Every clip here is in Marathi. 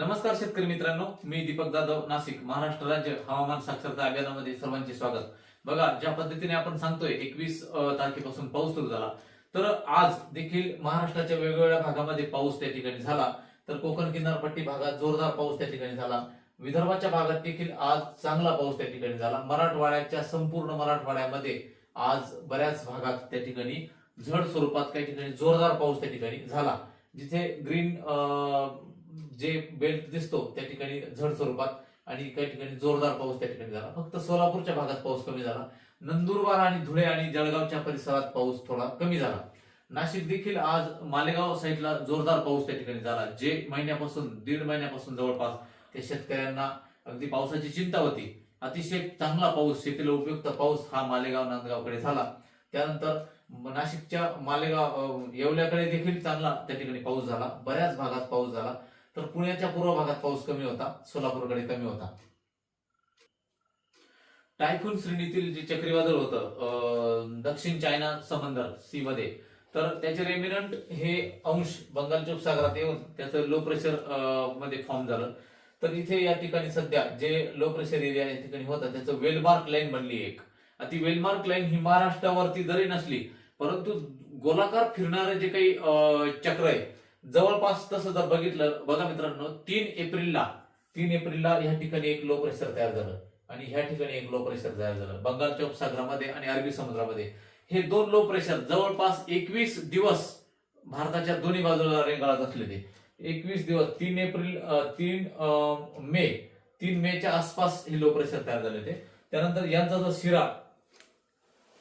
नमस्कार शेतकरी मित्रांनो मी दीपक जाधव नाशिक महाराष्ट्र राज्य हवामान साक्षरता अभियानामध्ये सर्वांचे स्वागत. बघा ज्या पद्धतीने आपण सांगतोय एकवीस तारखेपासून पाऊस सुरू झाला. तर आज देखील महाराष्ट्राच्या वेगवेगळ्या भागामध्ये पाऊस त्या ठिकाणी झाला. तर कोकण किनारपट्टी भागात जोरदार पाऊस त्या ठिकाणी झाला. विदर्भाच्या भागात देखील आज चांगला पाऊस त्या ठिकाणी झाला. मराठवाड्याच्या संपूर्ण मराठवाड्यामध्ये आज बऱ्याच भागात त्या ठिकाणी झड स्वरूपात काही ठिकाणी जोरदार पाऊस त्या ठिकाणी झाला. जिथे ग्रीन जे बेल्ट दिसतो त्या ठिकाणी झड स्वरूपात आणि काही ठिकाणी जोरदार पाऊस त्या ठिकाणी झाला. फक्त सोलापूरच्या भागात पाऊस कमी झाला. नंदुरबार आणि धुळे आणि जळगावच्या परिसरात पाऊस थोडा कमी झाला. नाशिक देखील आज मालेगाव साईडला जोरदार पाऊस त्या ठिकाणी झाला. जे महिन्यापासून दीड महिन्यापासून जवळपास त्या शेतकऱ्यांना अगदी पावसाची चिंता होती. अतिशय चांगला पाऊस शेतीला उपयुक्त पाऊस हा मालेगाव नांदगावकडे झाला. त्यानंतर नाशिकच्या मालेगाव येवल्याकडे देखील चांगला त्या ठिकाणी पाऊस झाला. बऱ्याच भागात पाऊस झाला. तर पुण्याच्या पूर्व भागात पाऊस कमी होता सोलापूरकडे कमी होता. टायफून श्रेणीतील जे चक्रीवादळ होतं दक्षिण चायना समंदर सी मध्ये तर त्याचे रेमिनंट हे अंश बंगालच्या उपसागरात येऊन त्याचं लो प्रेशरमध्ये फॉर्म झालं. तर इथे या ठिकाणी सध्या जे लो प्रेशर एरिया या ठिकाणी होता त्याचं वेलमार्क लाईन बनली एक. ती वेलमार्क लाईन ही महाराष्ट्रावरती जरी नसली परंतु गोलाकार फिरणारे जे काही अं, चक्र आहे जवळपास तसं जर बघितलं बघा मित्रांनो तीन एप्रिलला तीन एप्रिलला या ठिकाणी एक लो प्रेशर तयार झालं आणि ह्या ठिकाणी एक लो प्रेशर तयार झालं. बंगालच्या उपसागरामध्ये आणि अरबी समुद्रामध्ये. हे दोन लो प्रेशर जवळपास एकवीस दिवस भारताच्या दोन्ही बाजूला रेंगाळत असलेले. एकवीस दिवस तीन एप्रिल तीन अं, मे तीन मेच्या आसपास हे लो प्रेशर तयार झाले होते. त्यानंतर यांचा जो शिरा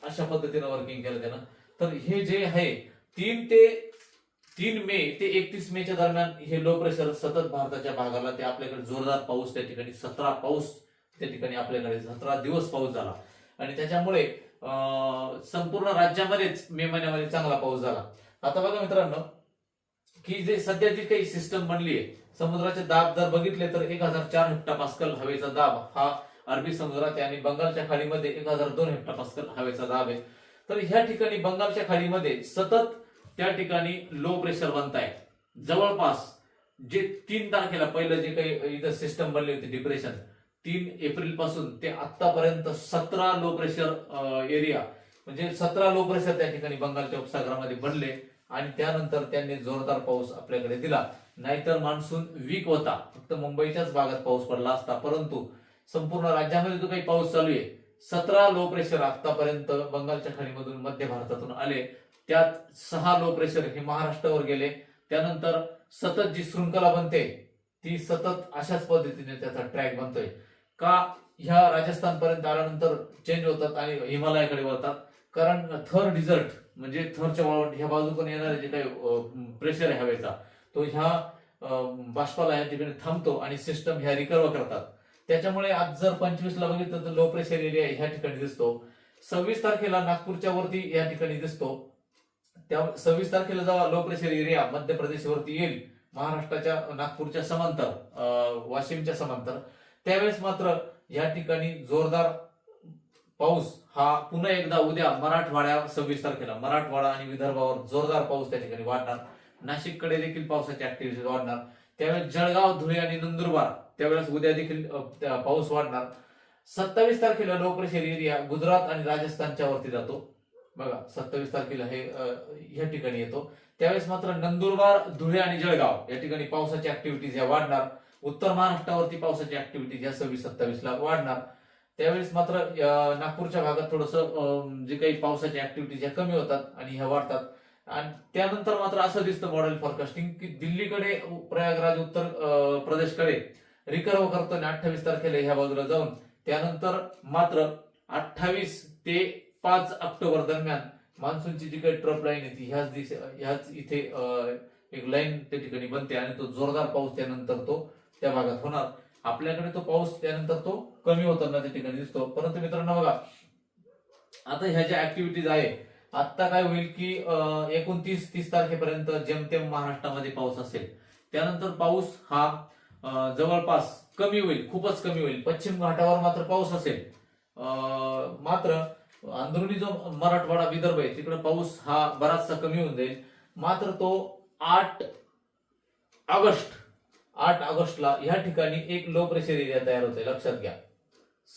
अशा पद्धतीनं वर्किंग केलं त्यानं. तर हे जे आहे तीन ते तीन मे ते एकतीस मेच्या दरम्यान हे लो प्रेशर सतत भारताच्या भागाला ते आपल्याकडे जोरदार पाऊस त्या ठिकाणी सतरा पाऊस त्या ठिकाणी आपल्याकडे सतरा दिवस पाऊस झाला. आणि त्याच्यामुळे अं, संपूर्ण राज्यामध्येच मे महिन्यामध्ये चांगला पाऊस झाला. आता बघा मित्रांनो की जे सध्या जी काही सिस्टम बनली आहे समुद्राचे दाब जर बघितले तर एक हजार चार हेक्टापास्कल हवेचा दाब हा अरबी समुद्रात आहे आणि बंगालच्या खाडीमध्ये एक हजार दोन हेक्टापास्कल हवेचा दाब आहे. तर ह्या ठिकाणी बंगालच्या खाडीमध्ये सतत त्या ठिकाणी लो प्रेशर बनत आहे. जवळपास जे तीन तारखेला पहिलं जे काही इथं सिस्टम बनली होती डिप्रेशन तीन एप्रिलपासून ते आतापर्यंत सतरा लो प्रेशर एरिया म्हणजे सतरा लो प्रेशर त्या ठिकाणी बंगालच्या उपसागरामध्ये बनले आणि त्यानंतर त्यांनी जोरदार पाऊस आपल्याकडे दिला. नाहीतर मान्सून वीक होता. फक्त मुंबईच्याच भागात पाऊस पडला असता. परंतु संपूर्ण राज्यामध्ये जो काही पाऊस चालू आहे सतरा लो प्रेशर आतापर्यंत बंगालच्या खाडीमधून मध्य भारतातून आले. त्यात सहा लो प्रेशर हे महाराष्ट्रावर गेले. त्यानंतर सतत जी शृंखला बनते ती सतत अशाच पद्धतीने त्याचा ट्रॅक बनतोय. का ह्या राजस्थान पर्यंत आल्यानंतर चेंज होतात आणि हिमालयाकडे वळतात? कारण थर डिझर्ट म्हणजे थरच्या वाळवंट ह्या बाजूकडून येणारे जे काही प्रेशर आहे हवेचा तो ह्या बाष्पाला या ठिकाणी थांबतो आणि सिस्टम ह्या रिकव्हर करतात. त्याच्यामुळे आज जर पंचवीसला बघितलं तर लो प्रेशर एरिया ह्या ठिकाणी दिसतो. सव्वीस तारखेला नागपूरच्या वरती या ठिकाणी दिसतो. त्या सव्वीस तारखेला जेव्हा लो प्रेशर एरिया मध्य प्रदेशवरती येईल महाराष्ट्राच्या नागपूरच्या समांतर वाशिमच्या समांतर त्यावेळेस मात्र या ठिकाणी जोरदार पाऊस हा पुन्हा एकदा उद्या मराठवाड्या सव्वीस तारखेला मराठवाडा आणि विदर्भावर जोरदार पाऊस त्या ठिकाणी वाढणार. नाशिककडे देखील पावसाची ऍक्टिव्हिटी वाढणार. त्यावेळेस जळगाव धुळे आणि नंदुरबार त्यावेळेस उद्या देखील पाऊस वाढणार. सत्तावीस तारखेला लो प्रेशर एरिया गुजरात आणि राजस्थानच्या वरती जातो. बघा सत्तावीस तारखेला हे या ह्या ठिकाणी येतो. त्यावेळेस मात्र नंदुरबार धुळे आणि जळगाव या ठिकाणी पावसाची ऍक्टिव्हिटीज ह्या वाढणार. उत्तर महाराष्ट्रावरती पावसाची ऍक्टिव्हिटीज या सव्वीस सत्तावीस ला वाढणार. त्यावेळेस मात्र नागपूरच्या भागात थोडस जे काही पावसाच्या ऍक्टिव्हिटीज ह्या कमी होतात आणि ह्या वाढतात. आणि त्यानंतर मात्र असं दिसतं मॉडेल फॉरकास्टिंग की दिल्लीकडे प्रयागराज उत्तर प्रदेशकडे रिकर्व करतो आणि अठ्ठावीस तारखेला ह्या बाजूला जाऊन त्यानंतर मात्र अठ्ठावीस ते पाच ऑक्टोबर दरम्यान मान्सूनची जी काही ट्रप लाईन आहे ती ह्याच दिशे ह्याच इथे एक लाईन त्या ठिकाणी बनते आणि तो जोरदार पाऊस त्यानंतर तो त्या भागात होणार. आपल्याकडे तो पाऊस त्यानंतर तो कमी होताना त्या ठिकाणी दिसतो. परंतु मित्रांनो बघा आता ह्या ज्या ऍक्टिव्हिटीज आहे आता काय होईल की एकोणतीस तीस तारखेपर्यंत जेमतेम महाराष्ट्रामध्ये पाऊस असेल. त्यानंतर पाऊस हा जवळपास कमी होईल खूपच कमी होईल. पश्चिम घाटावर मात्र पाऊस असेल. अं, मात्र अंदरुनी जो मराठवाडा विदर्भ आहे तिकडे पाऊस हा बराचसा कमी होऊन जाईल. मात्र तो आठ ऑगस्ट आठ ऑगस्टला ह्या ठिकाणी एक लो प्रेशर एरिया तयार होतोय. लक्षात घ्या.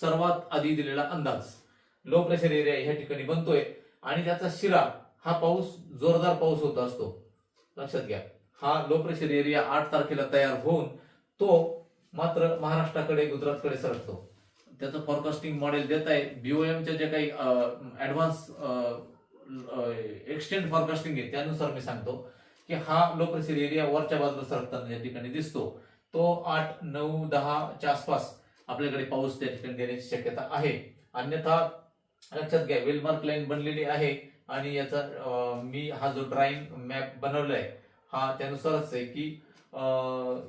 सर्वात आधी दिलेला अंदाज. लो प्रेशर एरिया ह्या ठिकाणी बनतोय आणि त्याचा शिरा हा पाऊस जोरदार पाऊस होत असतो. लक्षात घ्या. हा लो प्रेशर एरिया आठ तारखेला तयार होऊन तो मात्र महाराष्ट्राकडे गुजरातकडे सरकतो. त्याचं फॉरकास्टिंग मॉडेल देत आहे बीओएमच्या जे काही ऍडव्हान्स एक्सटेंड फॉरकास्टिंग आहे त्यानुसार मी सांगतो की हा लो प्रेशर एरिया वरच्या बाजूला सरकताना या ठिकाणी दिसतो. तो आठ नऊ दहाच्या आसपास आपल्याकडे पाऊस त्या ठिकाणी देण्याची शक्यता आहे. अन्यथा लक्षात घ्या वेलमार्क लाईन बनलेली आहे आणि याचा मी हा जो ड्राइंग मॅप बनवलाय हा त्यानुसारच आहे की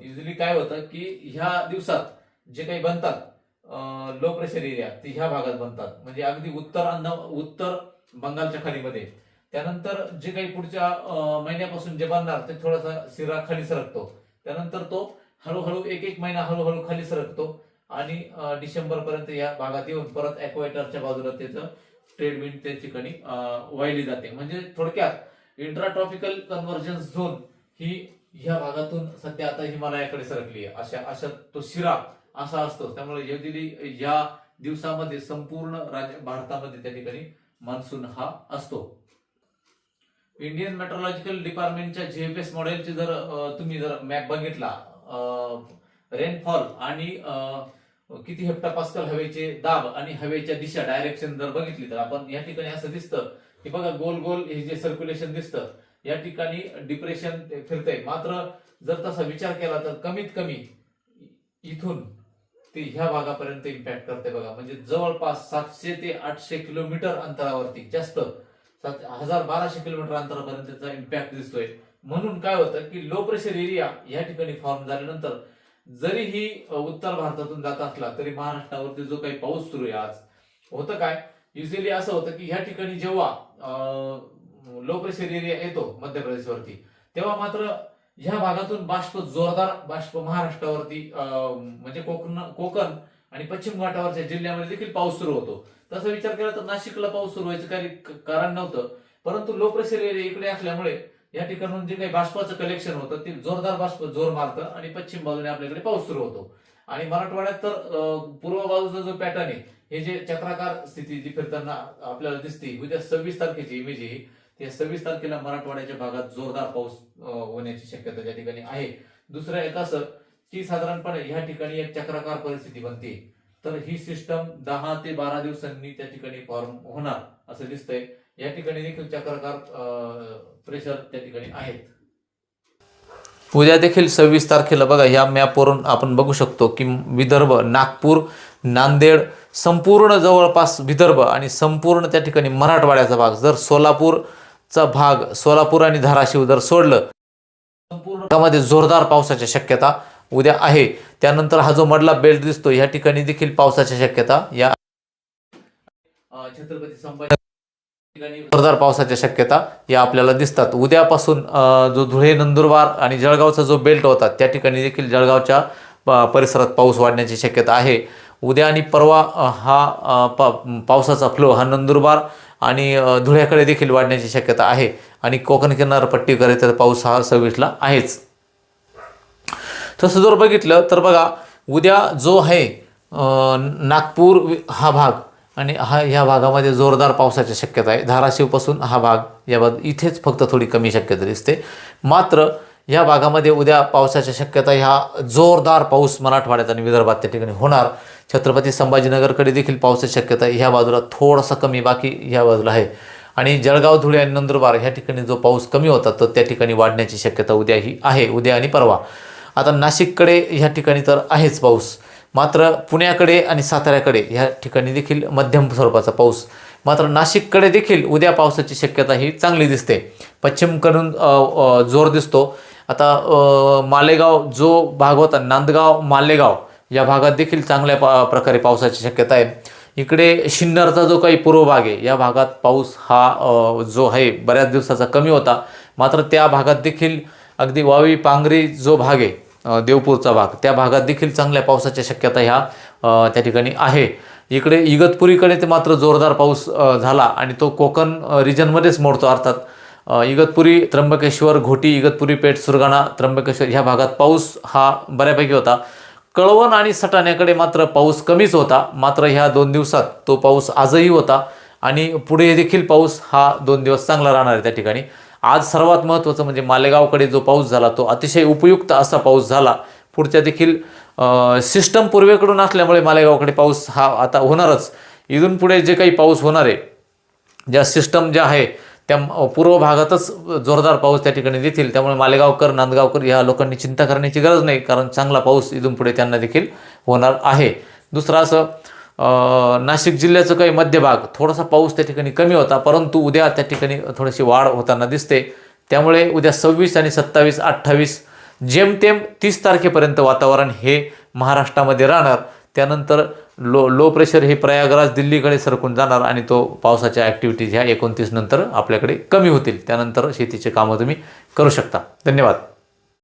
युजली काय होतं की ह्या दिवसात जे काही बनतात लो प्रेशर एरिया ते ह्या भागात बनतात. म्हणजे अगदी उत्तर अंध उत्तर बंगालच्या खाडीमध्ये. त्यानंतर जे काही पुढच्या महिन्यापासून जे बनणार ते थोडासा शिरा खाली सरकतो. त्यानंतर तो हळूहळू एक एक महिना हळूहळू खाली सरकतो आणि डिसेंबर पर्यंत या भागात येऊन परत अॅक्वायटरच्या बाजूला त्याचं ट्रेड त्या ठिकाणी वाहिली जाते. म्हणजे थोडक्यात इंट्राट्रॉपिकल कन्व्हर्जन्स झोन ही ह्या भागातून सध्या आता हिमालयाकडे सरकली आहे. अशा अशा तो शिरा असा असतो. त्यामुळे युजली या दिवसामध्ये संपूर्ण राज्य भारतामध्ये त्या ठिकाणी मान्सून हा असतो. इंडियन मेट्रोलॉजिकल डिपार्टमेंटच्या जीएफएस मॉडेलचे जर तुम्ही जर मॅप बघितला रेनफॉल आणि किती हेप्टापास्कल हवेचे दाब आणि हवेच्या दिशा डायरेक्शन जर बघितली तर आपण या ठिकाणी असं दिसतं की बघा गोल गोल हे जे सर्क्युलेशन दिसतं या ठिकाणी डिप्रेशन फिरतंय. मात्र जर तसा विचार केला तर कमीत कमी इथून ते ह्या भागापर्यंत इम्पॅक्ट करते बघा. म्हणजे जवळपास सातशे ते आठशे किलोमीटर अंतरावरती जास्त. सात- हजार बाराशे किलोमीटर अंतरापर्यंत त्याचा इम्पॅक्ट दिसतोय. म्हणून काय होतं की लो प्रेशर एरिया या ठिकाणी फॉर्म झाल्यानंतर जरी ही उत्तर भारतातून जात असला तरी महाराष्ट्रावरती जो काही पाऊस सुरू आहे आज होतं काय? युजली असं होतं की ह्या ठिकाणी जेव्हा लो प्रेशर एरिया येतो मध्य प्रदेशवरती तेव्हा मात्र ह्या भागातून बाष्प जोरदार बाष्प महाराष्ट्रावरती अं, म्हणजे कोकण कोकण आणि पश्चिम घाटावरच्या जिल्ह्यामध्ये देखील पाऊस सुरू होतो. तसा विचार केला तर नाशिकला पाऊस सुरू व्हायचं काही कारण नव्हतं. परंतु लो प्रेशर एरिया इकडे असल्यामुळे या ठिकाणून जे काही बाष्पाचं कलेक्शन होतं ते जोरदार बाष्प जोर मारतं आणि पश्चिम बाजूने आपल्याकडे पाऊस सुरू होतो. आणि मराठवाड्यात तर पूर्व बाजूचा जो पॅटर्न आहे हे जे चक्राकार स्थिती जी फिरताना आपल्याला दिसते उद्या सव्वीस तारखेची इमेज आहे त्या सव्वीस तारखेला मराठवाड्याच्या भागात जोरदार पाऊस होण्याची शक्यता त्या ठिकाणी आहे. दुसरं एक असं की साधारणपणे ह्या ठिकाणी एक चक्राकार परिस्थिती बनते. तर ही सिस्टम दहा ते बारा दिवसांनी त्या ठिकाणी फॉर्म होणार असं दिसतंय. या ठिकाणी देखील चक्राकार प्रेशर त्या ठिकाणी आहेत. उद्या देखील सव्वीस तारखेला बघा ह्या मॅपवरून आपण बघू शकतो की विदर्भ नागपूर नांदेड संपूर्ण जवळपास विदर्भ आणि संपूर्ण त्या ठिकाणी मराठवाड्याचा भाग. जर सोलापूर चा भाग सोलापूर आणि धाराशिव जर सोडलं संपूर्ण जोरदार पावसाची शक्यता उद्या आहे. त्यानंतर हा जो मधला बेल्ट दिसतो या ठिकाणी देखील पावसाची शक्यता या छत्रपती संभाजी जोरदार पावसाच्या शक्यता या आपल्याला दिसतात. उद्यापासून जो धुळे नंदुरबार आणि जळगावचा जो बेल्ट होता त्या ठिकाणी देखील जळगावच्या परिसरात पाऊस वाढण्याची शक्यता आहे. उद्या आणि परवा हा पा पावसाचा फ्लो हा नंदुरबार आणि धुळ्याकडे देखील वाढण्याची शक्यता आहे. आणि कोकण किनारपट्टीकडे तर पाऊस हा सव्वीसला आहेच. तसं जर बघितलं तर बघा उद्या जो आहे नागपूर हा भाग आणि हा ह्या भागामध्ये जोरदार पावसाची शक्यता आहे. धाराशिवपासून हा भाग या भाग इथेच फक्त थोडी कमी शक्यता दिसते. मात्र या भागामध्ये उद्या पावसाच्या शक्यता ह्या जोरदार पाऊस मराठवाड्यात आणि विदर्भात त्या ठिकाणी होणार. छत्रपती संभाजीनगरकडे देखील पावसाची शक्यता ह्या बाजूला थोडासा कमी बाकी ह्या बाजूला आहे. आणि जळगाव धुळे आणि नंदुरबार ह्या ठिकाणी जो पाऊस कमी होता तो त्या ठिकाणी वाढण्याची शक्यता उद्या ही आहे उद्या आणि परवा. आता नाशिककडे ह्या ठिकाणी तर आहेच पाऊस. मात्र पुण्याकडे आणि साताऱ्याकडे ह्या ठिकाणी देखील मध्यम स्वरूपाचा पाऊस. मात्र नाशिककडे देखील उद्या पावसाची शक्यता ही चांगली दिसते. पश्चिमकडून जोर दिसतो. आता मालेगाव जो भाग होता नांदगाव मालेगाव या भागात देखील चांगल्या पा प्रकारे पावसाची शक्यता आहे. इकडे शिन्नरचा जो काही पूर्व भाग आहे या भागात पाऊस हा जो आहे बऱ्याच दिवसाचा कमी होता. मात्र त्या भागात देखील अगदी वावी पांगरी जो भाग आहे देवपूरचा भाग त्या भागात देखील चांगल्या पावसाच्या शक्यता ह्या त्या ठिकाणी आहे. इकडे इगतपुरीकडे ते मात्र जोरदार पाऊस झाला आणि तो कोकण रिजनमध्येच मोडतो अर्थात इगतपुरी त्र्यंबकेश्वर घोटी इगतपुरी पेठ सुरगाणा त्र्यंबकेश्वर ह्या भागात पाऊस हा बऱ्यापैकी होता. कळवण आणि सटाण्याकडे मात्र पाऊस कमीच होता. मात्र ह्या दोन दिवसात तो पाऊस आजही होता आणि पुढे देखील पाऊस हा दोन दिवस चांगला राहणार आहे त्या ठिकाणी. आज सर्वात महत्त्वाचं म्हणजे मालेगावकडे जो पाऊस झाला तो अतिशय उपयुक्त असा पाऊस झाला. पुढच्या देखील सिस्टम पूर्वेकडून असल्यामुळे मालेगावकडे पाऊस हा आता होणारच. इथून पुढे जे काही पाऊस होणार आहे ज्या सिस्टम ज्या आहे त्या पूर्व भागातच जोरदार पाऊस त्या ठिकाणी देतील. त्यामुळे मालेगावकर नांदगावकर ह्या लोकांनी चिंता करण्याची गरज नाही कारण चांगला पाऊस इथून पुढे त्यांना देखील होणार आहे. दुसरं असं नाशिक जिल्ह्याचं काही मध्यभाग थोडासा पाऊस त्या ठिकाणी कमी होता परंतु उद्या त्या ठिकाणी थोडीशी वाढ होताना दिसते. त्यामुळे उद्या सव्वीस आणि सत्तावीस अठ्ठावीस जेमतेम तीस तारखेपर्यंत वातावरण हे महाराष्ट्रामध्ये राहणार. त्यानंतर लो लो प्रेशर हे प्रयागराज दिल्लीकडे सरकून जाणार आणि तो पावसाच्या ॲक्टिव्हिटीज ह्या एकोणतीस नंतर आपल्याकडे कमी होतील. त्यानंतर शेतीचे कामं तुम्ही करू शकता. धन्यवाद.